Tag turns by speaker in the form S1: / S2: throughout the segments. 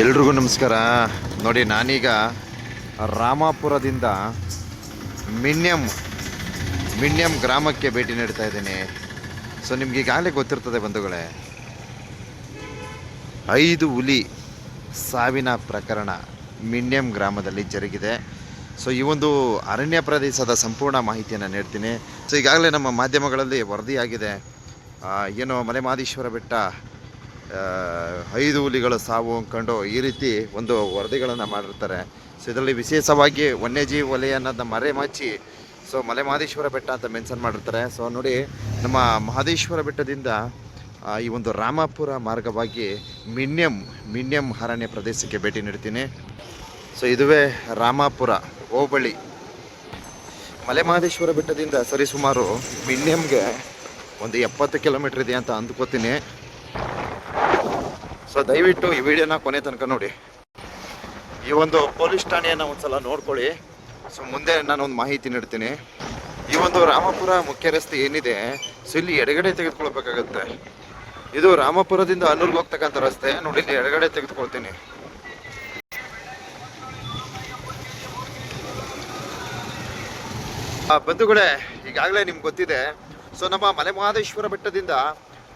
S1: ಎಲ್ರಿಗೂ ನಮಸ್ಕಾರ. ನೋಡಿ, ನಾನೀಗ ರಾಮಾಪುರದಿಂದ ಮಿನ್ಯಂ ಮಿನ್ಯಂ ಗ್ರಾಮಕ್ಕೆ ಭೇಟಿ ನೀಡ್ತಾ ಇದ್ದೀನಿ. ಸೊ ನಿಮ್ಗೆ ಈಗಾಗಲೇ ಗೊತ್ತಿರ್ತದೆ ಬಂಧುಗಳೇ, ಐದು ಹುಲಿ ಸಾವಿನ ಪ್ರಕರಣ ಮಿನ್ಯಂ ಗ್ರಾಮದಲ್ಲಿ ಜರುಗಿದೆ. ಸೊ ಈ ಒಂದು ಅರಣ್ಯ ಪ್ರದೇಶದ ಸಂಪೂರ್ಣ ಮಾಹಿತಿಯನ್ನು ನೀಡ್ತೀನಿ. ಸೊ ಈಗಾಗಲೇ ನಮ್ಮ ಮಾಧ್ಯಮಗಳಲ್ಲಿ ವರದಿಯಾಗಿದೆ. ಏನು ಮಲೆಮಹದೇಶ್ವರ ಬೆಟ್ಟ ಐದು ಹುಲಿಗಳು ಸಾವು ಅಂದ್ಕೊಂಡು ಈ ರೀತಿ ಒಂದು ವರದಿಗಳನ್ನು ಮಾಡಿರ್ತಾರೆ. ಸೊ ಇದರಲ್ಲಿ ವಿಶೇಷವಾಗಿ ವನ್ಯಜೀವಿ ವಲಯ ಅನ್ನೋದನ್ನ ಮರೆಮಾಚಿ ಸೊ ಮಲೆ ಮಹದೇಶ್ವರ ಬೆಟ್ಟ ಅಂತ ಮೆನ್ಷನ್ ಮಾಡಿರ್ತಾರೆ. ಸೊ ನೋಡಿ, ನಮ್ಮ ಮಹದೇಶ್ವರ ಬೆಟ್ಟದಿಂದ ಈ ಒಂದು ರಾಮಾಪುರ ಮಾರ್ಗವಾಗಿ ಮಿನ್ಯಂ ಮಿನ್ಯಂ ಅರಣ್ಯ ಪ್ರದೇಶಕ್ಕೆ ಭೇಟಿ ನೀಡ್ತೀನಿ. ಸೊ ಇದುವೇ ರಾಮಾಪುರ, ಹೋಬಳಿ. ಮಲೆ ಮಹದೇಶ್ವರ ಬೆಟ್ಟದಿಂದ ಸರಿಸುಮಾರು ಮಿನ್ಯಂಗೆ ಒಂದು ಎಪ್ಪತ್ತು ಕಿಲೋಮೀಟ್ರ್ ಇದೆ ಅಂತ ಅಂದ್ಕೋತೀನಿ. ಸೊ ದಯವಿಟ್ಟು ಈ ವಿಡಿಯೋನ ಕೊನೆ ತನಕ ನೋಡಿ. ಈ ಒಂದು ಪೊಲೀಸ್ ಠಾಣೆಯನ್ನು ಒಂದ್ಸಲ ನೋಡ್ಕೊಳ್ಳಿ. ಸೊ ಮುಂದೆ ನಾನು ಒಂದು ಮಾಹಿತಿ ನೀಡ್ತೀನಿ. ಈ ಒಂದು ರಾಮಪುರ ಮುಖ್ಯ ರಸ್ತೆ ಏನಿದೆ, ಸೊ, ಇಲ್ಲಿ ಎಡಗಡೆ ತೆಗೆದುಕೊಳ್ಬೇಕಾಗತ್ತೆ. ಇದು ರಾಮಪುರದಿಂದ ಅನೂರ್ಗೆ ಹೋಗ್ತಕ್ಕಂಥ ರಸ್ತೆ. ನೋಡಿ, ಇಲ್ಲಿ ಎಡಗಡೆ ತೆಗೆದುಕೊಳ್ತೀನಿ. ಬಂಧುಗಳೇ, ಈಗಾಗಲೇ ನಿಮ್ಗೆ ಗೊತ್ತಿದೆ. ಸೊ ನಮ್ಮ ಮಲೆ ಮಹದೇಶ್ವರ ಬೆಟ್ಟದಿಂದ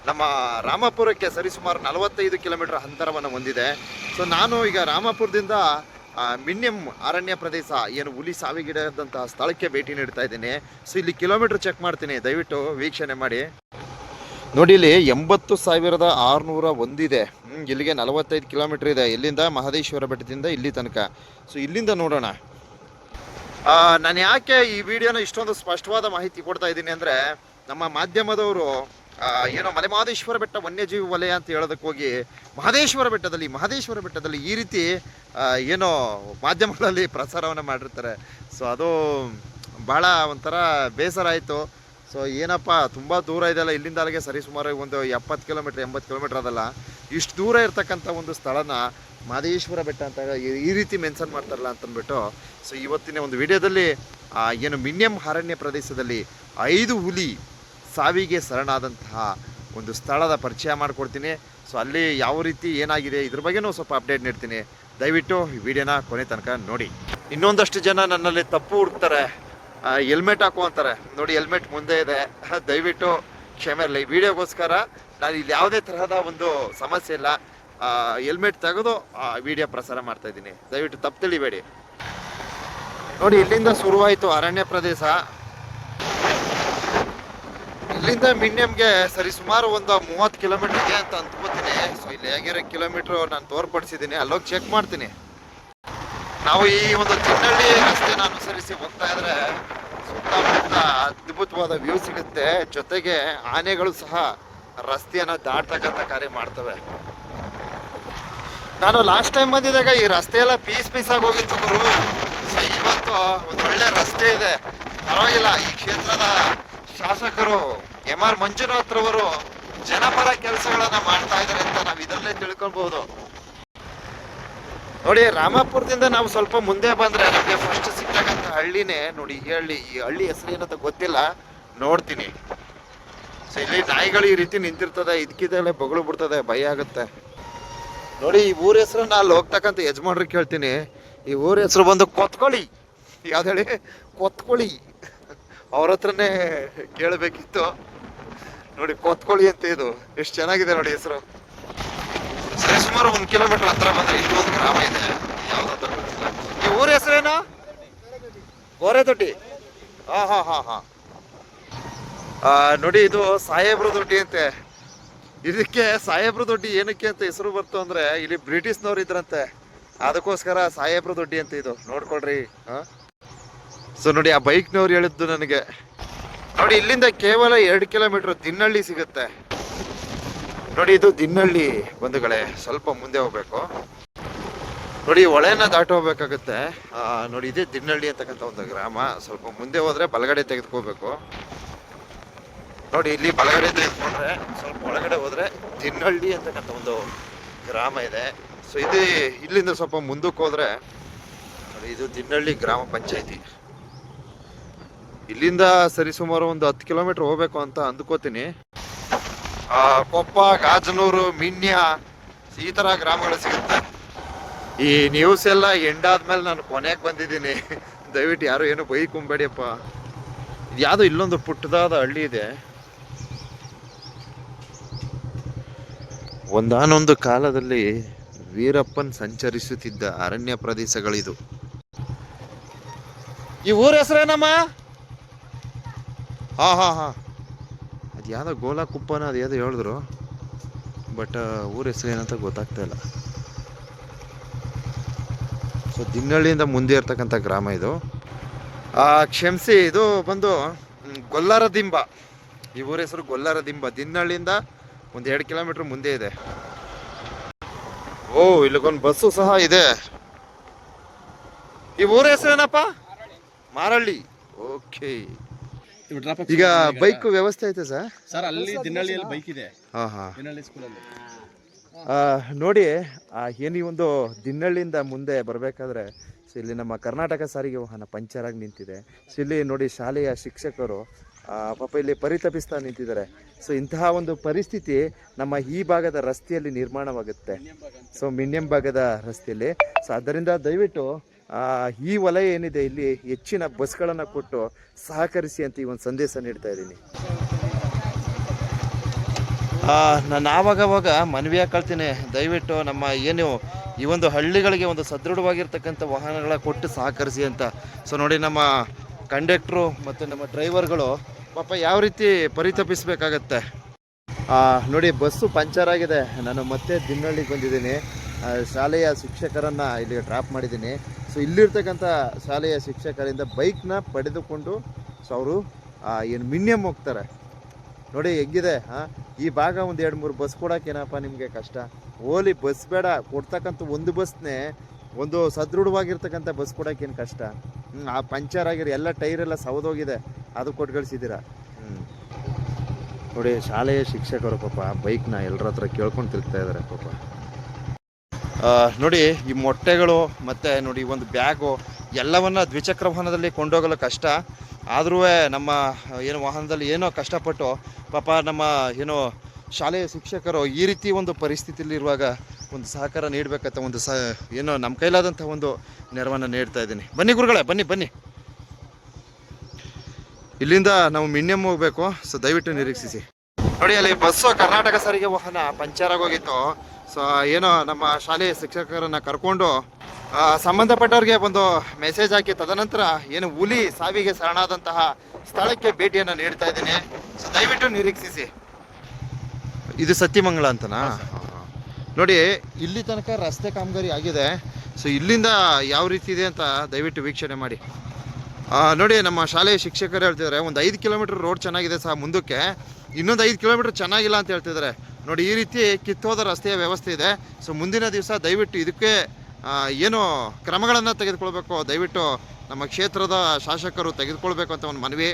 S1: ನಮ್ಮ ರಾಮಪುರಕ್ಕೆ ಸರಿಸುಮಾರು ನಲವತ್ತೈದು ಕಿಲೋಮೀಟರ್ ಅಂತರವನ್ನು ಹೊಂದಿದೆ. ಸೊ ನಾನು ಈಗ ರಾಮಪುರದಿಂದ ಮಿನ್ಯಂ ಅರಣ್ಯ ಪ್ರದೇಶ, ಏನು ಹುಲಿ ಸಾವಿಗಿಡದಂತಹ ಸ್ಥಳಕ್ಕೆ ಭೇಟಿ ನೀಡ್ತಾ ಇದ್ದೀನಿ. ಸೊ ಇಲ್ಲಿ ಕಿಲೋಮೀಟರ್ ಚೆಕ್ ಮಾಡ್ತೀನಿ. ದಯವಿಟ್ಟು ವೀಕ್ಷಣೆ ಮಾಡಿ. ನೋಡಿ, ಇಲ್ಲಿ ಎಂಬತ್ತು ಸಾವಿರದ ಆರುನೂರ ಒಂದಿದೆ. ಇಲ್ಲಿಗೆ ನಲವತ್ತೈದು ಕಿಲೋಮೀಟರ್ ಇದೆ. ಇಲ್ಲಿಂದ ಮಹದೇಶ್ವರ ಬೆಟ್ಟದಿಂದ ಇಲ್ಲಿ ತನಕ. ಸೊ ಇಲ್ಲಿಂದ ನೋಡೋಣ. ನಾನು ಯಾಕೆ ಈ ವಿಡಿಯೋನ ಇಷ್ಟೊಂದು ಸ್ಪಷ್ಟವಾದ ಮಾಹಿತಿ ಕೊಡ್ತಾ ಇದ್ದೀನಿ ಅಂದರೆ, ನಮ್ಮ ಮಾಧ್ಯಮದವರು ಏನೋ ಮಲೆ ಮಹದೇಶ್ವರ ಬೆಟ್ಟ ವನ್ಯಜೀವಿ ವಲಯ ಅಂತ ಹೇಳೋದಕ್ಕೆ ಹೋಗಿ ಮಹದೇಶ್ವರ ಬೆಟ್ಟದಲ್ಲಿ ಮಹದೇಶ್ವರ ಬೆಟ್ಟದಲ್ಲಿ ಈ ರೀತಿ ಏನೋ ಮಾಧ್ಯಮಗಳಲ್ಲಿ ಪ್ರಸಾರವನ್ನು ಮಾಡಿರ್ತಾರೆ. ಸೊ ಅದು ಭಾಳ ಒಂಥರ ಬೇಸರ ಆಯಿತು. ಸೊ ಏನಪ್ಪ, ತುಂಬ ದೂರ ಇದೆಯಲ್ಲ ಇಲ್ಲಿಂದ ಅಲ್ಲಿಗೆ ಸರಿ ಸುಮಾರು ಒಂದು ಎಪ್ಪತ್ತು ಕಿಲೋಮೀಟ್ರ್, ಎಂಬತ್ತು ಕಿಲೋಮೀಟ್ರ್ ಅದಲ್ಲ. ಇಷ್ಟು ದೂರ ಇರ್ತಕ್ಕಂಥ ಒಂದು ಸ್ಥಳನ ಮಹದೇಶ್ವರ ಬೆಟ್ಟ ಅಂತ ಈ- ರೀತಿ ಮೆನ್ಷನ್ ಮಾಡ್ತಾರಲ್ಲ ಅಂತಂದ್ಬಿಟ್ಟು ಸೊ ಇವತ್ತಿನ ಒಂದು ವಿಡಿಯೋದಲ್ಲಿ ಏನು ಮಿನ್ಯಂ ಅರಣ್ಯ ಪ್ರದೇಶದಲ್ಲಿ ಐದು ಹುಲಿ ಸಾವಿಗೆ ಶರಣಾದಂತಹ ಒಂದು ಸ್ಥಳದ ಪರಿಚಯ ಮಾಡಿಕೊಡ್ತೀನಿ. ಸೊ ಅಲ್ಲಿ ಯಾವ ರೀತಿ ಏನಾಗಿದೆ, ಇದ್ರ ಬಗ್ಗೆನೂ ಸ್ವಲ್ಪ ಅಪ್ಡೇಟ್ ನೀಡ್ತೀನಿ. ದಯವಿಟ್ಟು ಈ ವಿಡಿಯೋನ ಕೊನೆ ತನಕ ನೋಡಿ. ಇನ್ನೊಂದಷ್ಟು ಜನ ನನ್ನಲ್ಲಿ ತಪ್ಪು ಹುಡುಕ್ತಾರೆ. ಹೆಲ್ಮೆಟ್ ಹಾಕು ಅಂತಾರೆ. ನೋಡಿ ಹೆಲ್ಮೆಟ್ ಮುಂದೆ ಇದೆ. ದಯವಿಟ್ಟು ಕ್ಷಮೆ ಇರಲಿ. ವಿಡಿಯೋಗೋಸ್ಕರ ನಾನು ಇಲ್ಲಿ ಯಾವುದೇ ತರಹದ ಒಂದು ಸಮಸ್ಯೆ ಇಲ್ಲ. ಹೆಲ್ಮೆಟ್ ತೆಗೆದು ವಿಡಿಯೋ ಪ್ರಸಾರ ಮಾಡ್ತಾ ಇದ್ದೀನಿ. ದಯವಿಟ್ಟು ತಪ್ಪು ತಿಳಿಬೇಡಿ. ನೋಡಿ, ಇಲ್ಲಿಂದ ಶುರುವಾಯಿತು ಅರಣ್ಯ ಪ್ರದೇಶ. ಇಲ್ಲಿಂದ ಮಿನ್ಯಮ್ಗೆ ಸರಿ ಸುಮಾರು ಒಂದು ಮೂವತ್ತು ಕಿಲೋಮೀಟರ್ ಇದೆ ಅಂತ ಅಂದ್ಕೋತೀನಿ. ಸೊ ಇಲ್ಲಿ ಹೇಗಿರೋ ಕಿಲೋಮೀಟ್ರ್ ನಾನು ತೋರ್ಪಡಿಸಿದ್ದೀನಿ. ಅಲ್ಲೋಗಿ ಚೆಕ್ ಮಾಡ್ತೀನಿ. ನಾವು ಈ ಒಂದು ಚಿನ್ನಳ್ಳಿ ರಸ್ತೆನ ಅನುಸರಿಸಿ ಹೋಗ್ತಾ ಇದ್ರೆ ಸುತ್ತಮುತ್ತ ಅದ್ಭುತವಾದ ವ್ಯೂ ಸಿಗುತ್ತೆ. ಜೊತೆಗೆ ಆನೆಗಳು ಸಹ ರಸ್ತೆಯನ್ನು ದಾಟ್ತಕ್ಕಂಥ ಕಾರ್ಯ ಮಾಡ್ತವೆ. ನಾನು ಲಾಸ್ಟ್ ಟೈಮ್ ಬಂದಿದ್ದಾಗ ಈ ರಸ್ತೆ ಎಲ್ಲ ಪೀಸ್ ಪೀಸ್ ಆಗಿ ಹೋಗಿತ್ತು ಗುರು. ಸೊ ಇವತ್ತು ಒಂದು ಒಳ್ಳೆ ರಸ್ತೆ ಇದೆ. ಪರವಾಗಿಲ್ಲ, ಈ ಕ್ಷೇತ್ರದ ಶಾಸಕರು ಎಂ ಆರ್ ಮಂಜುನಾಥ್ ರವರು ಜನಪರ ಕೆಲಸಗಳನ್ನ ಮಾಡ್ತಾ ಇದ್ದಾರೆ ಅಂತ ನಾವು ಇದರಲ್ಲೇ ತಿಳ್ಕೊಬಹುದು ನೋಡಿ, ರಾಮಾಪುರದಿಂದ ನಾವು ಸ್ವಲ್ಪ ಮುಂದೆ ಬಂದ್ರೆ ನಮಗೆ ಫಸ್ಟ್ ಸಿಗ್ತಕ್ಕಂಥ ಹಳ್ಳಿನೇ ನೋಡಿ, ಈ ಹಳ್ಳಿ ಈ ಹಳ್ಳಿ ಹೆಸರು ಏನಂತ ಗೊತ್ತಿಲ್ಲ. ನೋಡ್ತೀನಿ. ಇಲ್ಲಿ ನಾಯಿಗಳು ಈ ರೀತಿ ನಿಂತಿರ್ತದೆ ಇದಕ್ಕಿದಲ್ಲೇ ಬಗಳು ಬಿಡ್ತದೆ, ಭಯ ಆಗುತ್ತೆ. ನೋಡಿ, ಈ ಊರ ಹೆಸರು ನಾ ಅಲ್ಲಿ ಹೋಗ್ತಕ್ಕಂಥ ಯಜಮಾನ್ರಿಗೆ ಕೇಳ್ತೀನಿ. ಈ ಊರ ಹೆಸರು ಬಂದು ಕೊತ್ಕೊಳ್ಳಿ. ಯಾವ್ದು ಹೇಳಿ? ಕೊತ್ಕೊಳ್ಳಿ. ಅವ್ರ ಹತ್ರನೇ ಕೇಳಬೇಕಿತ್ತು. ನೋಡಿ, ಕೊತ್ಕೊಳ್ಳಿ ಅಂತ ಇದು. ಎಷ್ಟು ಚೆನ್ನಾಗಿದೆ ನೋಡಿ ಹೆಸರು. ಸರಿ, ಸುಮಾರು ಒಂದು ಕಿಲೋಮೀಟರ್ ಹತ್ರ ಬಂದ್ರೆ ಇಲ್ಲಿ ಒಂದು ಗ್ರಾಮ ಇದೆ. ಈ ಊರ ಹೆಸರೇನು ಗೋರೆದೊಡ್ಡಿ. ಹಾ ಹಾ ಹಾ. ಹಾ ನೋಡಿ, ಇದು ಸಾಹೇಬ್ರ ದೊಡ್ಡಿ ಅಂತೆ. ಇದಕ್ಕೆ ಸಾಹೇಬ್ರ ದೊಡ್ಡಿ ಏನಕ್ಕೆ ಅಂತ ಹೆಸರು ಬರ್ತು ಅಂದ್ರೆ, ಇಲ್ಲಿ ಬ್ರಿಟಿಷ್ನವ್ರು ಇದ್ರಂತೆ. ಅದಕ್ಕೋಸ್ಕರ ಸಾಹೇಬ್ರ ದೊಡ್ಡಿ ಅಂತ ಇದು. ನೋಡ್ಕೊಳ್ರಿ ಸೊ ನೋಡಿ, ಆ ಬೈಕ್ನವ್ರು ಹೇಳಿದ್ದು ನನಗೆ. ನೋಡಿ, ಇಲ್ಲಿಂದ ಕೇವಲ ಎರಡು ಕಿಲೋಮೀಟರ್ ದಿನ್ನಳ್ಳಿ ಸಿಗುತ್ತೆ. ನೋಡಿ, ಇದು ದಿನ್ನಳ್ಳಿ ಬಂಧುಗಳೇ, ಸ್ವಲ್ಪ ಮುಂದೆ ಹೋಗ್ಬೇಕು. ನೋಡಿ ಹೊಳೆನ ದಾಟ ಹೋಗ್ಬೇಕಾಗುತ್ತೆ. ನೋಡಿ, ಇದೇ ದಿನ್ನಳ್ಳಿ ಅಂತಕ್ಕಂಥ ಒಂದು ಗ್ರಾಮ. ಸ್ವಲ್ಪ ಮುಂದೆ ಹೋದ್ರೆ ಬಲಗಡೆ ತೆಗೆದುಕೋಬೇಕು. ನೋಡಿ, ಇಲ್ಲಿ ಬಲಗಡೆ ತೆಗೆದುಕೊಂಡ್ರೆ, ಸ್ವಲ್ಪ ಒಳಗಡೆ ಹೋದ್ರೆ ದಿನ್ನಳ್ಳಿ ಅಂತಕ್ಕಂಥ ಒಂದು ಗ್ರಾಮ ಇದೆ. ಸೊ ಇದು ಇಲ್ಲಿಂದ ಸ್ವಲ್ಪ ಮುಂದಕ್ಕೆ ಹೋದ್ರೆ ಇದು ದಿನ್ನಳ್ಳಿ ಗ್ರಾಮ ಪಂಚಾಯತಿ. ಇಲ್ಲಿಂದ ಸರಿಸುಮಾರು ಒಂದು ಹತ್ತು ಕಿಲೋಮೀಟರ್ ಹೋಗ್ಬೇಕು ಅಂತ ಅಂದ್ಕೋತೀನಿ. ಕೊಪ್ಪ, ಗಾಜನೂರು, ಮಿನ್ಯ, ಈ ತರ ಗ್ರಾಮಗಳು ಸಿಗುತ್ತೆ. ಈ ನ್ಯೂಸ್ ಎಲ್ಲ ಎಂಡ್ ಆದ್ಮೇಲೆ ನಾನು ಕೊನೆಗೆ ಬಂದಿದ್ದೀನಿ. ದಯವಿಟ್ಟು ಯಾರು ಏನು ಬೈಕೊಂಬೇಡಿಯಪ್ಪ ಇದು ಯಾವುದು ಇಲ್ಲೊಂದು ಪುಟ್ಟದಾದ ಹಳ್ಳಿ ಇದೆ. ಒಂದಾನೊಂದು ಕಾಲದಲ್ಲಿ ವೀರಪ್ಪನ್ ಸಂಚರಿಸುತ್ತಿದ್ದ ಅರಣ್ಯ ಪ್ರದೇಶಗಳಿದು. ಈ ಊರ ಹೆಸರೇನಮ್ಮ? ಹಾ ಹಾ ಹಾ. ಅದು ಯಾವುದೋ ಗೋಲಾ ಕುಪ್ಪನ ಅದು ಯಾವುದೋ ಹೇಳಿದ್ರು. ಬಟ್ ಊರ ಹೆಸರು ಏನಂತ ಗೊತ್ತಾಗ್ತಾ ಇಲ್ಲ. ಸೊ ದಿನ್ನಳ್ಳಿಯಿಂದ ಮುಂದೆ ಇರ್ತಕ್ಕಂಥ ಗ್ರಾಮ ಇದು. ಕ್ಷಮಿಸಿ, ಇದು ಬಂದು ಗೊಲ್ಲಾರ ದಿಂಬ ಈ ಊರ ಹೆಸರು ಗೊಲ್ಲರದಿಂಬ. ದಿನ್ನಳ್ಳಿಯಿಂದ ಒಂದು ಎರಡು ಕಿಲೋಮೀಟರ್ ಮುಂದೆ ಇದೆ. ಓ, ಇಲ್ಲಿಗೊಂದು ಬಸ್ಸು ಸಹ ಇದೆ. ಈ ಊರ ಹೆಸರೇನಪ್ಪ ಮಾರಳ್ಳಿ. ಓಕೆ. ಈಗ ಬೈಕ್ ವ್ಯವಸ್ಥೆ ಐತೆ ಸರ್.
S2: ಸರ್ ಅಲ್ಲಿ ದಿನಳ್ಳಿಯಲ್ಲಿ ಬೈಕ್ ಇದೆ.
S1: ಹಾ ಹಾ.
S2: ದಿನಹಳ್ಳಿ ಸ್ಕೂಲಲ್ಲಿ
S1: ಆ, ನೋಡಿ ಆ, ಏನು ಈ ಒಂದು ದಿನ್ನಳ್ಳಿಯಿಂದ ಮುಂದೆ ಬರಬೇಕಾದ್ರೆ ಸೊ ಇಲ್ಲಿ ನಮ್ಮ ಕರ್ನಾಟಕ ಸಾರಿಗೆ ವಾಹನ ಪಂಚರ್ ಆಗಿ ನಿಂತಿದೆ. ಸೊ ಇಲ್ಲಿ ನೋಡಿ ಶಾಲೆಯ ಶಿಕ್ಷಕರು ಆ, ಪಾಪ ಇಲ್ಲಿ ಪರಿತಪಿಸ್ತಾ ನಿಂತಿದ್ದಾರೆ. ಸೊ ಇಂತಹ ಒಂದು ಪರಿಸ್ಥಿತಿ ನಮ್ಮ ಈ ಭಾಗದ ರಸ್ತೆಯಲ್ಲಿ ನಿರ್ಮಾಣವಾಗುತ್ತೆ. ಸೊ ಮಿನ್ಯಂ ಭಾಗದ ರಸ್ತೆಯಲ್ಲಿ. ಸೊ ಅದರಿಂದ ದಯವಿಟ್ಟು ಈ ವಲಯ ಏನಿದೆ ಇಲ್ಲಿ ಹೆಚ್ಚಿನ ಬಸ್ಗಳನ್ನು ಕೊಟ್ಟು ಸಹಕರಿಸಿ ಅಂತ ಈ ಒಂದು ಸಂದೇಶ ನೀಡ್ತಾ ಇದ್ದೀನಿ. ನಾನು ಆವಾಗವಾಗ ಮನವಿ ಹಾಕೊಳ್ತೀನಿ. ದಯವಿಟ್ಟು ನಮ್ಮ ಏನು ಈ ಒಂದು ಹಳ್ಳಿಗಳಿಗೆ ಒಂದು ಸದೃಢವಾಗಿರ್ತಕ್ಕಂಥ ವಾಹನಗಳ ಕೊಟ್ಟು ಸಹಕರಿಸಿ ಅಂತ. ಸೊ ನೋಡಿ ನಮ್ಮ ಕಂಡಕ್ಟ್ರು ಮತ್ತು ನಮ್ಮ ಡ್ರೈವರ್ಗಳು ಪಾಪ ಯಾವ ರೀತಿ ಪರಿತಪಿಸಬೇಕಾಗತ್ತೆ. ನೋಡಿ ಬಸ್ಸು ಪಂಚರ್ ಆಗಿದೆ. ನಾನು ಮತ್ತೆ ದಿನಹಳ್ಳಿಗೆ ಬಂದಿದ್ದೀನಿ. ಶಾಲೆಯ ಶಿಕ್ಷಕರನ್ನು ಇಲ್ಲಿ ಡ್ರಾಪ್ ಮಾಡಿದ್ದೀನಿ. ಸೊ ಇಲ್ಲಿರ್ತಕ್ಕಂಥ ಶಾಲೆಯ ಶಿಕ್ಷಕರಿಂದ ಬೈಕ್ನ ಪಡೆದುಕೊಂಡು ಸೊ, ಅವರು ಏನು ಮಿನ್ಯಮ್ ಹೋಗ್ತಾರೆ. ನೋಡಿ, ಹೆಂಗಿದೆ ಹಾಂ ಈ ಭಾಗ ಒಂದು ಎರಡು ಮೂರು ಬಸ್ ಕೊಡೋಕ್ಕೇನಪ್ಪ ನಿಮಗೆ ಕಷ್ಟ? ಓಲಿ ಬಸ್ ಬೇಡ, ಕೊಡ್ತಕ್ಕಂಥ ಒಂದು ಬಸ್ನೇ ಒಂದು ಸದೃಢವಾಗಿರ್ತಕ್ಕಂಥ ಬಸ್ ಕೊಡೋಕ್ಕೇನು ಕಷ್ಟ? ಹ್ಞೂ ಆ ಪಂಚರ್ ಆಗಿರೋ ಎಲ್ಲ ಟೈರ್ ಎಲ್ಲ ಸವದೋಗಿದೆ. ಅದು ಕೊಟ್ಟು ಕಳಿಸಿದ್ದೀರಾ ಹ್ಞೂ ನೋಡಿ, ಶಾಲೆಯ ಶಿಕ್ಷಕರು ಪಾಪ ಬೈಕ್ನ ಎಲ್ಲರ ಹತ್ರ ಕೇಳ್ಕೊಂಡು ತಿರುಗ್ತಾ ಇದ್ದಾರೆ ಪಾಪ. ನೋಡಿ, ಈ ಮೊಟ್ಟೆಗಳು ಮತ್ತು ನೋಡಿ ಒಂದು ಬ್ಯಾಗು ಎಲ್ಲವನ್ನ ದ್ವಿಚಕ್ರ ವಾಹನದಲ್ಲಿ ಕೊಂಡೋಗಲು ಕಷ್ಟ. ಆದರೂ ನಮ್ಮ, ಏನು ವಾಹನದಲ್ಲಿ ಏನೋ ಕಷ್ಟಪಟ್ಟು, ಪಾಪ ನಮ್ಮ, ಏನು ಶಾಲೆಯ ಶಿಕ್ಷಕರು ಈ ರೀತಿ ಒಂದು ಪರಿಸ್ಥಿತಿಯಲ್ಲಿರುವಾಗ ಒಂದು ಸಹಕಾರ ನೀಡಬೇಕಂತ ಒಂದು ಸ, ಏನೋ ನಮ್ಮ ಕೈಲಾದಂಥ ಒಂದು ನೆರವನ್ನು ನೀಡ್ತಾ ಇದ್ದೀನಿ. ಬನ್ನಿ ಗುರುಗಳೇ, ಬನ್ನಿ ಬನ್ನಿ. ಇಲ್ಲಿಂದ ನಾವು ಮಿನ್ಯಮ್ ಹೋಗ್ಬೇಕು. ಸೊ ದಯವಿಟ್ಟು ನಿರೀಕ್ಷಿಸಿ. ನೋಡಿ, ಅಲ್ಲಿ ಬಸ್ಸು ಕರ್ನಾಟಕ ಸಾರಿಗೆ ವಾಹನ ಪಂಚರ್ ಆಗೋಗಿತ್ತು. ಸೊ ಏನೋ ನಮ್ಮ ಶಾಲೆಯ ಶಿಕ್ಷಕರನ್ನು ಕರ್ಕೊಂಡು ಸಂಬಂಧಪಟ್ಟವ್ರಿಗೆ ಒಂದು ಮೆಸೇಜ್ ಹಾಕಿ ತದನಂತರ ಏನು ಹುಲಿ ಸಾವಿಗೆ ಶರಣಾದಂತಹ ಸ್ಥಳಕ್ಕೆ ಭೇಟಿಯನ್ನು ನೀಡ್ತಾ ಇದ್ದೀನಿ. ಸೊ ದಯವಿಟ್ಟು ನಿರೀಕ್ಷಿಸಿ. ಇದು ಸತ್ಯಮಂಗಲ ಅಂತನಾ? ನೋಡಿ ಇಲ್ಲಿ ತನಕ ರಸ್ತೆ ಕಾಮಗಾರಿ ಆಗಿದೆ. ಸೊ ಇಲ್ಲಿಂದ ಯಾವ ರೀತಿ ಇದೆ ಅಂತ ದಯವಿಟ್ಟು ವೀಕ್ಷಣೆ ಮಾಡಿ. ನೋಡಿ ನಮ್ಮ ಶಾಲೆಯ ಶಿಕ್ಷಕರು ಹೇಳ್ತಿದ್ದಾರೆ ಒಂದು ಐದು ಕಿಲೋಮೀಟರ್ ರೋಡ್ ಚೆನ್ನಾಗಿದೆ ಸಹ ಮುಂದಕ್ಕೆ. ಇನ್ನೊಂದು ಐದು ಕಿಲೋಮೀಟರ್ ಚೆನ್ನಾಗಿಲ್ಲ ಅಂತ ಹೇಳ್ತಿದ್ದಾರೆ. ನೋಡಿ, ಈ ರೀತಿ ಕಿತ್ತೋದ ರಸ್ತೆಯ ವ್ಯವಸ್ಥೆ ಇದೆ. ಸೊ ಮುಂದಿನ ದಿವಸ ದಯವಿಟ್ಟು ಇದಕ್ಕೆ ಏನು ಕ್ರಮಗಳನ್ನು ತೆಗೆದುಕೊಳ್ಬೇಕು. ದಯವಿಟ್ಟು ನಮ್ಮ ಕ್ಷೇತ್ರದ ಶಾಸಕರು ತೆಗೆದುಕೊಳ್ಬೇಕು ಅಂತ ಒಂದು ಮನವಿ.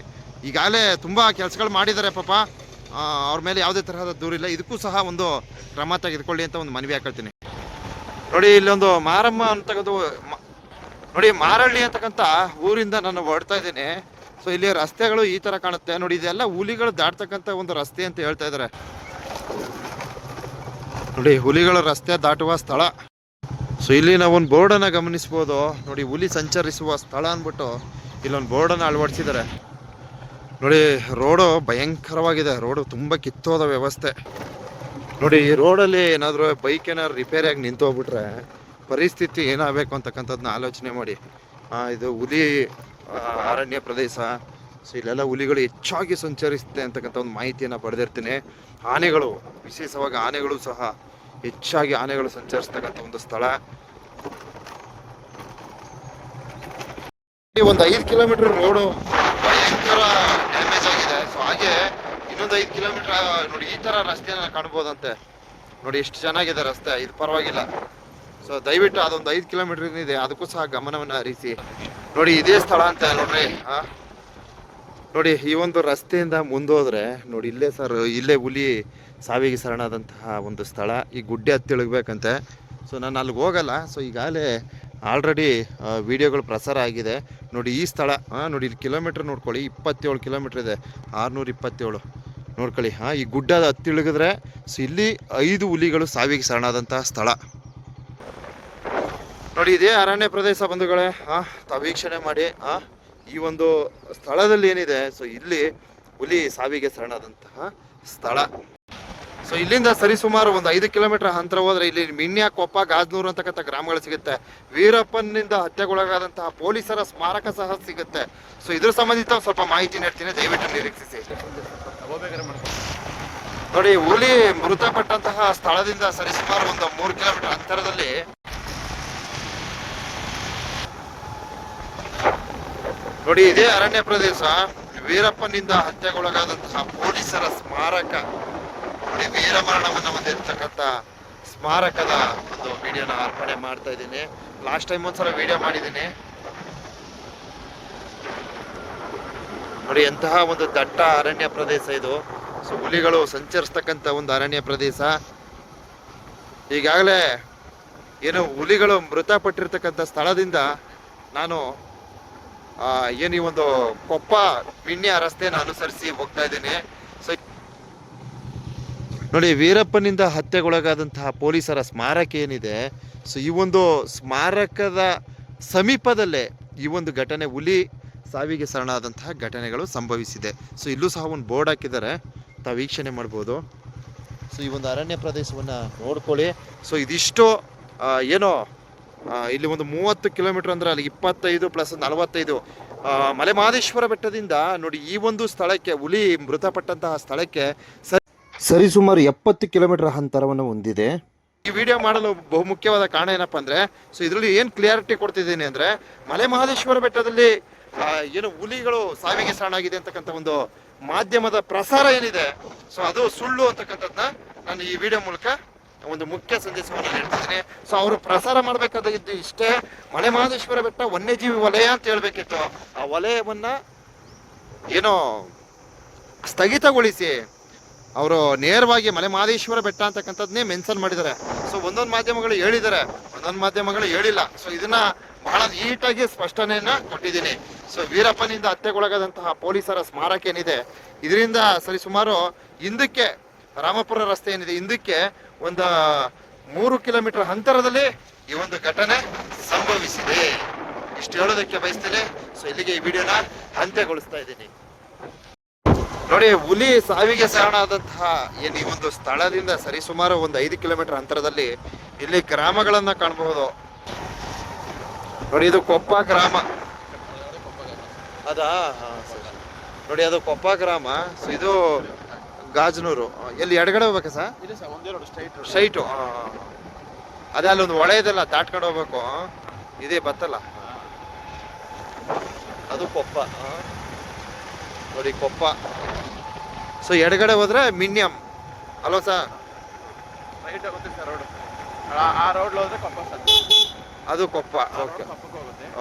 S1: ಈಗಾಗಲೇ ತುಂಬ ಕೆಲಸಗಳು ಮಾಡಿದ್ದಾರೆ ಪಾಪ. ಅವ್ರ ಮೇಲೆ ಯಾವುದೇ ತರಹದ ದೂರಿಲ್ಲ. ಇದಕ್ಕೂ ಸಹ ಒಂದು ಕ್ರಮ ತೆಗೆದುಕೊಳ್ಳಿ ಅಂತ ಒಂದು ಮನವಿ ಹಾಕೊಳ್ತೀನಿ. ನೋಡಿ, ಇಲ್ಲೊಂದು ಮಾರಮ್ಮ ಅಂತಕ್ಕಂಥ ನೋಡಿ, ಮಾರಳ್ಳಿ ಅಂತಕ್ಕಂಥ ಊರಿಂದ ನಾನು ಹೊರಡ್ತಾ ಇದ್ದೀನಿ. ಸೊ ಇಲ್ಲಿ ರಸ್ತೆಗಳು ಈ ತರ ಕಾಣುತ್ತೆ. ನೋಡಿ, ಇದೆಲ್ಲ ಹುಲಿಗಳು ದಾಟ್ತಕ್ಕಂಥ ಒಂದು ರಸ್ತೆ ಅಂತ ಹೇಳ್ತಾ ಇದ್ದಾರೆ. ನೋಡಿ, ಹುಲಿಗಳ ರಸ್ತೆ ದಾಟುವ ಸ್ಥಳ. ಸೊ ಇಲ್ಲಿ ನಾವೊಂದು ಬೋರ್ಡನ್ನು ಗಮನಿಸ್ಬೋದು. ನೋಡಿ, ಹುಲಿ ಸಂಚರಿಸುವ ಸ್ಥಳ ಅಂದ್ಬಿಟ್ಟು ಇಲ್ಲೊಂದು ಬೋರ್ಡನ್ನು ಅಳವಡಿಸಿದ್ದಾರೆ. ನೋಡಿ, ರೋಡು ಭಯಂಕರವಾಗಿದೆ. ರೋಡು ತುಂಬ ಕಿತ್ತೋದ ವ್ಯವಸ್ಥೆ. ನೋಡಿ, ಈ ರೋಡಲ್ಲಿ ಏನಾದರೂ ಬೈಕ್ ಏನಾದ್ರು ರಿಪೇರಿಯಾಗಿ ನಿಂತು ಹೋಗ್ಬಿಟ್ರೆ ಪರಿಸ್ಥಿತಿ ಏನಾಗಬೇಕು ಅಂತಕ್ಕಂಥದ್ದನ್ನ ಆಲೋಚನೆ ಮಾಡಿ. ಇದು ಹುಲಿ ಅರಣ್ಯ ಪ್ರದೇಶ. ಸೊ ಇಲ್ಲೆಲ್ಲ ಹುಲಿಗಳು ಹೆಚ್ಚಾಗಿ ಸಂಚರಿಸುತ್ತೆ ಅಂತಕ್ಕಂಥ ಒಂದು ಮಾಹಿತಿಯನ್ನು ಪಡೆದಿರ್ತೀನಿ. ಆನೆಗಳು, ವಿಶೇಷವಾಗಿ ಆನೆಗಳು ಸಹ ಹೆಚ್ಚಾಗಿ ಆನೆಗಳು ಸಂಚರಿಸ್ತಕ್ಕಂಥ ಒಂದು ಸ್ಥಳ. ಒಂದು ಐದು ಕಿಲೋಮೀಟರ್ ರೋಡು ಭಯಂಕರ ಡ್ಯಾಮೇಜ್ ಆಗಿದೆ. ಸೊ ಹಾಗೆ ಇನ್ನೊಂದು ಐದು ಕಿಲೋಮೀಟರ್, ನೋಡಿ, ಈ ತರ ರಸ್ತೆನ ಕಾಣ್ಬೋದಂತೆ. ನೋಡಿ, ಎಷ್ಟು ಚೆನ್ನಾಗಿದೆ ರಸ್ತೆ. ಇದು ಪರವಾಗಿಲ್ಲ. ಸೊ ದಯವಿಟ್ಟು ಅದೊಂದು ಐದು ಕಿಲೋಮೀಟರ್ ಇದೆ. ಅದಕ್ಕೂ ಸಹ ಗಮನವನ್ನು ಹರಿಸಿ. ನೋಡಿ, ಇದೇ ಸ್ಥಳ ಅಂತ ನೋಡ್ರಿ. ಆ ನೋಡಿ, ಈ ಒಂದು ರಸ್ತೆಯಿಂದ ಮುಂದೋದ್ರೆ, ನೋಡಿ, ಇಲ್ಲೇ ಸರ್, ಇಲ್ಲೇ ಹುಲಿ ಸಾವಿಗೆ ಶರಣಾದಂತಹ ಒಂದು ಸ್ಥಳ. ಈ ಗುಡ್ಡೆ ಹತ್ತಿಳಗ್ಬೇಕಂತೆ ಸೊ ನಾನು ಅಲ್ಲಿಗೆ ಹೋಗಲ್ಲ. ಸೊ ಈಗಾಗಲೇ ಆಲ್ರೆಡಿ ವಿಡಿಯೋಗಳು ಪ್ರಸಾರ ಆಗಿದೆ. ನೋಡಿ, ಈ ಸ್ಥಳ ಹಾಂ ನೋಡಿ, ಇಲ್ಲಿ ಕಿಲೋಮೀಟ್ರ್ ನೋಡ್ಕೊಳ್ಳಿ. ಇಪ್ಪತ್ತೇಳು ಕಿಲೋಮೀಟ್ರ್ ಇದೆ. ಆರುನೂರ ಇಪ್ಪತ್ತೇಳು. ನೋಡ್ಕೊಳ್ಳಿ ಹಾಂ ಈ ಗುಡ್ಡ ಹತ್ತಿಳಿಗಿದ್ರೆ ಸೊ ಇಲ್ಲಿ ಐದು ಹುಲಿಗಳು ಸಾವಿಗೆ ಶರಣಾದಂತಹ ಸ್ಥಳ. ನೋಡಿ, ಇದೇ ಅರಣ್ಯ ಪ್ರದೇಶ ಬಂಧುಗಳೇ. ಹಾಂ ವೀಕ್ಷಣೆ ಮಾಡಿ, ಆ. ಈ ಒಂದು ಸ್ಥಳದಲ್ಲಿ ಏನಿದೆ ಸೊ ಇಲ್ಲಿ ಹುಲಿ ಸಾವಿಗೆ ಶರಣಾದಂತಹ ಸ್ಥಳ. ಸೊ ಇಲ್ಲಿಂದ ಸರಿಸುಮಾರು ಒಂದು ಐದು ಕಿಲೋಮೀಟರ್ ಅಂತರ ಹೋದ್ರೆ ಇಲ್ಲಿ ಮಿಣ್ಯ ಕೊಪ್ಪ ಗಾಜ್ನೂರು ಅಂತಕ್ಕಂಥ ಗ್ರಾಮಗಳು ಸಿಗುತ್ತೆ. ವೀರಪ್ಪನಿಂದ ಹತ್ಯೆಗೊಳಗಾದಂತಹ ಪೊಲೀಸರ ಸ್ಮಾರಕ ಸಹ ಸಿಗುತ್ತೆ. ಸೊ ಇದ್ರ ಸಂಬಂಧಿತ ಸ್ವಲ್ಪ ಮಾಹಿತಿ ನೀಡ್ತೀನಿ, ದಯವಿಟ್ಟು ನಿರೀಕ್ಷಿಸಿ. ನೋಡಿ, ಹುಲಿ ಮೃತಪಟ್ಟಂತಹ ಸ್ಥಳದಿಂದ ಸರಿಸುಮಾರು ಒಂದು ಮೂರು ಕಿಲೋಮೀಟರ್ ಅಂತರದಲ್ಲಿ ನೋಡಿ, ಇದೇ ಅರಣ್ಯ ಪ್ರದೇಶ. ವೀರಪ್ಪನಿಂದ ಹತ್ಯೆಗೊಳಗಾದಂತಹ ಪೊಲೀಸರ ಸ್ಮಾರಕ. ನೋಡಿ, ವೀರಮರಣವನ್ನು ಹೊಂದಿರತಕ್ಕಂಥ ಸ್ಮಾರಕದ ಒಂದು ವಿಡಿಯೋನ ಅರ್ಪಣೆ ಮಾಡ್ತಾ ಇದ್ದೀನಿ. ಲಾಸ್ಟ್ ಟೈಮ್ ಒಂದ್ಸಲ ವಿಡಿಯೋ ಮಾಡಿದ್ದೀನಿ. ನೋಡಿ, ಎಂತಹ ಒಂದು ದಟ್ಟ ಅರಣ್ಯ ಪ್ರದೇಶ ಇದು. ಸೊ, ಹುಲಿಗಳು ಸಂಚರಿಸ್ತಕ್ಕಂಥ ಒಂದು ಅರಣ್ಯ ಪ್ರದೇಶ. ಈಗಾಗಲೇ ಏನು ಹುಲಿಗಳು ಮೃತಪಟ್ಟಿರ್ತಕ್ಕಂಥ ಸ್ಥಳದಿಂದ ನಾನು ಏನು ಈ ಒಂದು ಕೊಪ್ಪ ಪಿಣ್ಯ ರಸ್ತೆಯನ್ನು ಅನುಸರಿಸಿ ಹೋಗ್ತಾ ಇದ್ದೀನಿ. ನೋಡಿ, ವೀರಪ್ಪನಿಂದ ಹತ್ಯೆಗೊಳಗಾದಂತಹ ಪೊಲೀಸರ ಸ್ಮಾರಕ ಏನಿದೆ ಸೊ ಈ ಒಂದು ಸ್ಮಾರಕದ ಸಮೀಪದಲ್ಲೇ ಈ ಒಂದು ಘಟನೆ ಹುಲಿ ಸಾವಿಗೆ ಶರಣಾದಂತಹ ಘಟನೆಗಳು ಸಂಭವಿಸಿದೆ. ಸೊ ಇಲ್ಲೂ ಸಹ ಒಂದು ಬೋರ್ಡ್ ಹಾಕಿದ್ದಾರೆ. ತಾವು ವೀಕ್ಷಣೆ ಮಾಡ್ಬೋದು. ಸೊ ಈ ಒಂದು ಅರಣ್ಯ ಪ್ರದೇಶವನ್ನು ನೋಡ್ಕೊಳ್ಳಿ. ಸೊ ಇದಿಷ್ಟು ಏನೋ ಇಲ್ಲಿ ಒಂದು ಮೂವತ್ತು ಕಿಲೋಮೀಟರ್ ಅಂದ್ರೆ ಅಲ್ಲಿ ಇಪ್ಪತ್ತೈದು ಪ್ಲಸ್ ನಲವತ್ತೈದು. ಮಲೆ ಮಲೆಮಹದೇಶ್ವರ ಬೆಟ್ಟದಿಂದ ನೋಡಿ ಈ ಒಂದು ಸ್ಥಳಕ್ಕೆ ಹುಲಿ ಮೃತಪಟ್ಟಂತಹ ಸ್ಥಳಕ್ಕೆ ಸರಿಸುಮಾರು ಎಪ್ಪತ್ತು ಕಿಲೋಮೀಟರ್ ಅಂತರವನ್ನು ಹೊಂದಿದೆ. ಈ ವಿಡಿಯೋ ಮಾಡಲು ಬಹು ಮುಖ್ಯವಾದ ಕಾರಣ ಏನಪ್ಪಾ ಅಂದ್ರೆ ಸೊ ಇದರಲ್ಲಿ ಏನು ಕ್ಲಿಯಾರಿಟಿ ಕೊಡ್ತಿದ್ದೀನಿ ಅಂದ್ರೆ ಮಲೆ ಮಹದೇಶ್ವರ ಬೆಟ್ಟದಲ್ಲಿ ಏನು ಹುಲಿಗಳು ಸಾವಿಗೆ ಸಾಣಾಗಿದೆ ಅಂತಕ್ಕಂಥ ಒಂದು ಮಾಧ್ಯಮದ ಪ್ರಸಾರ ಏನಿದೆ ಸೊ ಅದು ಸುಳ್ಳು ಅಂತಕ್ಕಂಥದ್ದನ್ನ ನಾನು ಈ ವಿಡಿಯೋ ಮೂಲಕ ಒಂದು ಮುಖ್ಯ ಸಂದೇಶವನ್ನು ಹೇಳ್ತಿದ್ದೀನಿ ಸೊ ಅವರು ಪ್ರಸಾರ ಮಾಡಬೇಕಾದ ಇಷ್ಟೇ. ಮಲೆ ಮಹದೇಶ್ವರ ಬೆಟ್ಟ ವನ್ಯಜೀವಿ ವಲಯ ಅಂತ ಹೇಳ್ಬೇಕಿತ್ತು. ಆ ವಲಯವನ್ನ ಏನೋ ಸ್ಥಗಿತಗೊಳಿಸಿ ಅವರು ನೇರವಾಗಿ ಮಲೆ ಮಹದೇಶ್ವರ ಬೆಟ್ಟ ಅಂತಕ್ಕಂಥದ್ದನ್ನೇ ಮೆನ್ಷನ್ ಮಾಡಿದ್ದಾರೆ. ಸೊ ಒಂದೊಂದು ಮಾಧ್ಯಮಗಳು ಹೇಳಿದ್ದಾರೆ. ಒಂದೊಂದು ಮಾಧ್ಯಮಗಳು ಹೇಳಿಲ್ಲ. ಸೊ ಇದನ್ನ ಬಹಳ ನೀಟಾಗಿ ಸ್ಪಷ್ಟನೆಯನ್ನ ಕೊಟ್ಟಿದ್ದೀನಿ. ಸೊ ವೀರಪ್ಪನಿಂದ ಹತ್ಯೆಗೊಳಗಾದಂತಹ ಪೊಲೀಸರ ಸ್ಮಾರಕ ಏನಿದೆ, ಇದರಿಂದ ಸರಿಸುಮಾರು ಹಿಂದಕ್ಕೆ, ರಾಮಪುರ ರಸ್ತೆ ಏನಿದೆ, ಹಿಂದಕ್ಕೆ ಒಂದು ಮೂರು ಕಿಲೋಮೀಟರ್ ಅಂತರದಲ್ಲಿ ಈ ಒಂದು ಘಟನೆ ಸಂಭವಿಸಿದೆ. ಇಷ್ಟು ಹೇಳೋದಕ್ಕೆ ಬಯಸ್ತೇನೆ. ಸೊ ಇಲ್ಲಿಗೆ ಈ ವಿಡಿಯೋನ ಅಂತ್ಯಗೊಳಿಸ್ತಾ ಇದ್ದೀನಿ. ನೋಡಿ, ಹುಲಿ ಸಾವಿಗೆ ಶರಣಾದಂತಹ ಏನು ಈ ಒಂದು ಸ್ಥಳದಿಂದ ಸರಿಸುಮಾರು ಒಂದು ಐದು ಕಿಲೋಮೀಟರ್ ಅಂತರದಲ್ಲಿ ಇಲ್ಲಿ ಗ್ರಾಮಗಳನ್ನ ಕಾಣಬಹುದು. ನೋಡಿ, ಇದು ಕೊಪ್ಪ ಗ್ರಾಮ. ಅದಾ. ನೋಡಿ, ಅದು ಕೊಪ್ಪ ಗ್ರಾಮ. ಸೊ ಇದು ಗಾಜನೂರು. ಎಲ್ಲಿ ಎಡಗಡೆ ಹೋಗ್ಬೇಕಾ ಸರ್?
S2: ಇಲ್ಲ ಸರ್ ಒಂದೇ ರೋಡ್ ಸ್ಟ್ರೈಟ್
S1: ಸ್ಟ್ರೈಟು ಅದೇ ಅಲ್ಲೊಂದು ಹೊಳೆ ಇದೆಲ್ಲ ದಾಟ್ಕೊಂಡು ಹೋಗ್ಬೇಕು. ಇದೇ ಬತ್ತಲ್ಲ ಅದು ಕೊಪ್ಪ. ನೋಡಿ ಕೊಪ್ಪ. ಸೊ ಎಡಗಡೆ ಹೋದ್ರೆ ಮಿನ್ಯಂ. ಅಲ್ವಾ ಸರ್?
S2: ರೈಟ್ ಆಗುತ್ತೆ ಸರ್ ರೋಡ್ ಆ ರೋಡ್ ಹೋದ್ರೆ ಕೊಪ್ಪ ಸರ್.
S1: ಅದು ಕೊಪ್ಪ. ಓಕೆ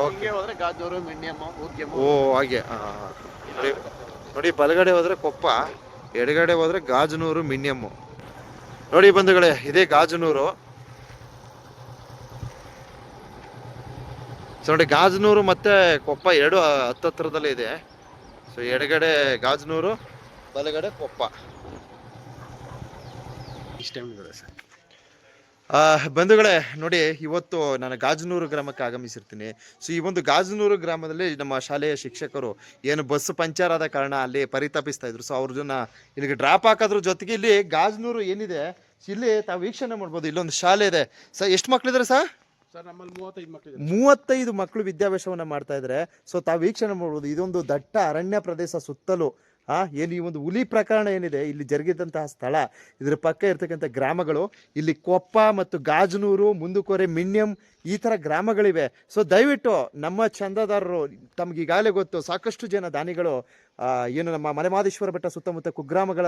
S2: ಓಕೆ ಹೋದ್ರೆ ಗಾಜೂರು ಊದ್ಗೆಮ್ಮ
S1: ಓ ಹಾಗೆ. ನೋಡಿ ಬಲಗಡೆ ಹೋದ್ರೆ ಕೊಪ್ಪ. ಎಡಗಡೆ ಹೋದ್ರೆ ಗಾಜನೂರು ಮಿನಿಯಮ್ಮು ನೋಡಿ ಬಂಧುಗಳೇ, ಇದೇ ಗಾಜನೂರು. ಸೊ ನೋಡಿ, ಗಾಜನೂರು ಮತ್ತೆ ಕೊಪ್ಪ ಎರಡು ಹತ್ತತ್ರದಲ್ಲೇ ಇದೆ. ಸೊ ಎಡಗಡೆ ಗಾಜನೂರು, ಬಲಗಡೆ ಕೊಪ್ಪ.
S2: ಇಷ್ಟೇ ಸರ್.
S1: ಆ, ಬಂಧುಗಳೇ ನೋಡಿ ಇವತ್ತು ನಾನು ಗಾಜನೂರು ಗ್ರಾಮಕ್ಕೆ ಆಗಮಿಸಿರ್ತೀನಿ. ಸೊ ಈ ಒಂದು ಗಾಜನೂರು ಗ್ರಾಮದಲ್ಲಿ ನಮ್ಮ ಶಾಲೆಯ ಶಿಕ್ಷಕರು ಏನು ಬಸ್ ಪಂಚರ್ ಆದ ಕಾರಣ ಅಲ್ಲಿ ಪರಿತಾಪಿಸ್ತಾ ಇದ್ರು. ಸೊ ಅವ್ರನ್ನ ಇಲ್ಲಿಗೆ ಡ್ರಾಪ್ ಹಾಕೋದ್ರ ಜೊತೆಗೆ ಇಲ್ಲಿ ಗಾಜನೂರು ಏನಿದೆ ಇಲ್ಲಿ ತಾವು ವೀಕ್ಷಣೆ ಮಾಡ್ಬೋದು. ಇಲ್ಲೊಂದು ಶಾಲೆ ಇದೆ. ಸರ್ ಎಷ್ಟು ಮಕ್ಳಿದ್ದಾರೆ ಸರ್?
S2: ಮೂವತ್ತೈದು
S1: ಮಕ್ಕಳು ವಿದ್ಯಾಭ್ಯಾಸವನ್ನ ಮಾಡ್ತಾ ಇದ್ದಾರೆ ಸೊ ತಾವು ವೀಕ್ಷಣೆ ಮಾಡ್ಬೋದು. ಇದೊಂದು ದಟ್ಟ ಅರಣ್ಯ ಪ್ರದೇಶ ಸುತ್ತಲೂ ಆ ಏನು ಈ ಒಂದು ಹುಲಿ ಪ್ರಕರಣ ಏನಿದೆ ಇಲ್ಲಿ ಜರುಗಿದಂತಹ ಸ್ಥಳ ಇದರ ಪಕ್ಕ ಇರ್ತಕ್ಕಂಥ ಗ್ರಾಮಗಳು ಇಲ್ಲಿ ಕೊಪ್ಪ ಮತ್ತು ಗಾಜನೂರು ಮುಂದುಕೋರೆ ಮಿಣ್ಯಂ ಈ ಥರ ಗ್ರಾಮಗಳಿವೆ. ಸೊ ದಯವಿಟ್ಟು ನಮ್ಮ ಚಂದದಾರರು ತಮ್ಗೆ ಈಗಾಗಲೇ ಗೊತ್ತು ಸಾಕಷ್ಟು ಜನ ದಾನಿಗಳು ಏನು ನಮ್ಮ ಮಲೆಮಾದೇಶ್ವರ ಬೆಟ್ಟ ಸುತ್ತಮುತ್ತ ಕುಗ್ರಾಮಗಳ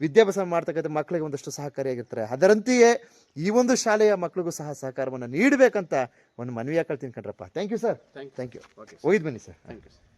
S1: ವಿದ್ಯಾಭ್ಯಾಸ ಮಾಡ್ತಕ್ಕಂಥ ಮಕ್ಕಳಿಗೆ ಒಂದಷ್ಟು ಸಹಕಾರಿಯಾಗಿರ್ತಾರೆ. ಅದರಂತೆಯೇ ಈ ಒಂದು ಶಾಲೆಯ ಮಕ್ಕಳಿಗೂ ಸಹ ಸಹಕಾರವನ್ನು ನೀಡಬೇಕಂತ ಒಂದು ಮನವಿ ಹಾಕೊಳ್ತೀನಿ ಕಣ್ರಪ್ಪ. Thank you sir
S2: thank you
S1: thank you
S2: okay
S1: ಹೋಗಿದ್ ಬನ್ನಿ ಸರ್
S2: ಥ್ಯಾಂಕ್ ಯು ಸರ್